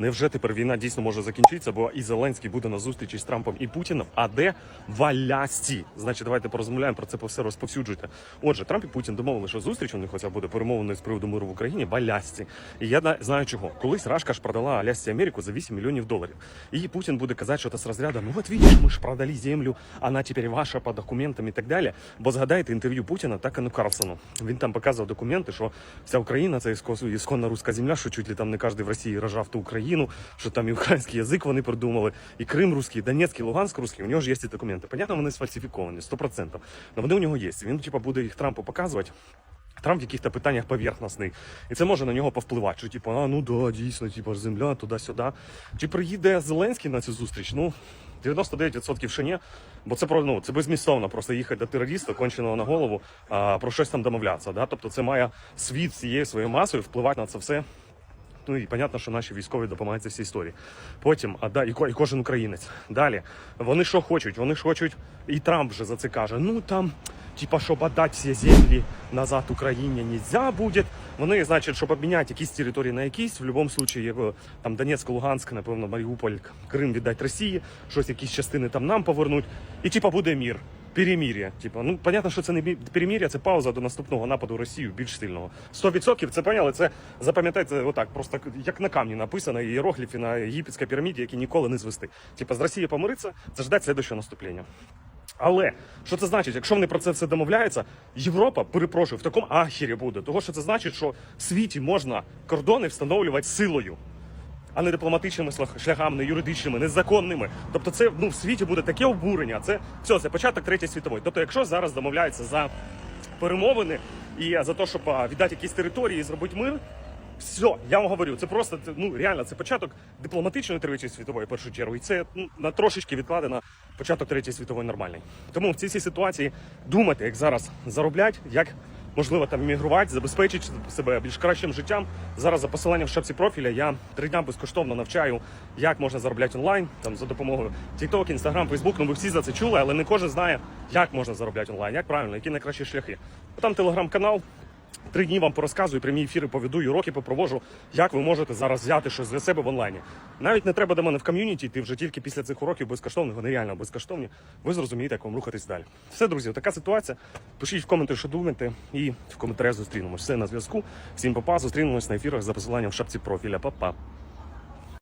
Невже тепер війна дійсно може закінчитися? Бо і Зеленський буде на зустрічі з Трампом і Путіним. А де в? Значить, давайте порозмовляємо про це по все розповсюджуйте. Отже, Трамп і Путін домовили, що зустріч у них хоча буде перемовленою з приводу миру в Україні в. І я знаю чого. Колись Рашка ж продала Алясці Америку за 8 мільйонів доларів. І Путін буде казати, що це з розряду, ну от видиш, ми ж продали землю, вона тепер ваша по документам і так далі. Бо згадайте інтерв'ю Путіна Такану Карлсону. Він там показував документи, що вся Україна це ісконна руська земля, що чуть ли там не кожен в Росії рожав ту Україну, що там і український язик вони придумали, і Крим русський, і Донецький, і Луганськ русський. У нього ж є ці документи. Понятно, вони сфальсифіковані, 100%. Але вони у нього є. Він типа буде їх Трампу показувати. Трамп в якихось питаннях поверхностний. І це може на нього повпливати. Що типу, а ну да, дійсно, типу, земля, туди-сюди. Чи приїде Зеленський на цю зустріч? Ну, 99% ще ні. Бо це ну, це безмістовно просто їхати до терориста, конченого на голову, а, про щось там домовлятися. Да? Тобто це має світ цією своєю масою впливати на це все. Ну і понятно, що наші військові допомагають цій історії. Потім, а да, і, і кожен українець. Далі. Вони що хочуть? Вони ж хочуть, і Трамп вже за це каже: ну там, типа, щоб отдати всі землі назад Україні нельзя буде. Вони, значить, щоб обміняти якісь території на якісь, в будь-якому випадку, його, там Донецьк, Луганськ, напевно, Маріуполь, Крим віддати Росії, щось якісь частини там нам повернуть, і типа буде мір. Перемір'я. Типу, ну понятно, що це не перемір'я, це пауза до наступного нападу Росію більш сильного. 100% це поняли. Це запам'ятайте отак, просто як на камні написано, іерогліфи на єгипетській піраміді, які ніколи не звести. Типа з Росією помириться, це ждать слідчого наступлення. Але що це значить? Якщо вони про це все домовляються, Європа, перепрошую, в такому ахірі буде. Того, що це значить, що в світі можна кордони встановлювати силою а не дипломатичними шляхами, не юридичними, незаконними. Тобто, це ну в світі буде таке обурення. Це все, це початок третьої світової. Тобто, якщо зараз домовляються за перемовини і за те, щоб віддати якісь території і зробити мир. Все, я вам говорю, це просто ну реально це початок дипломатичної третьої світової першу чергу, і це ну, на трошечки відкладено початок третьої світової нормальний. Тому в цій ситуації думати, як зараз заробляти, як можливо там іммігрувати, забезпечити себе більш кращим життям. Зараз за посиланням в шапці профіля я три дня безкоштовно навчаю, як можна заробляти онлайн, там за допомогою TikTok, Instagram, Facebook. Ну ви всі за це чули, але не кожен знає, як можна заробляти онлайн, як правильно, які найкращі шляхи. Там телеграм-канал. Три дні вам порозказую, прямі ефіри поведу, і уроки попровожу, як ви можете зараз взяти щось для себе в онлайні. Навіть не треба до мене в ком'юніті, ти вже тільки після цих уроків безкоштовних, вони реально безкоштовні. Ви зрозумієте, як вам рухатись далі. Все, друзі, така ситуація. Пишіть в коменти, що думаєте, і в коментарях зустрінемось. Все на зв'язку. Всім па-па, зустрінемось на ефірах за посиланням в шапці профіля. Па-па.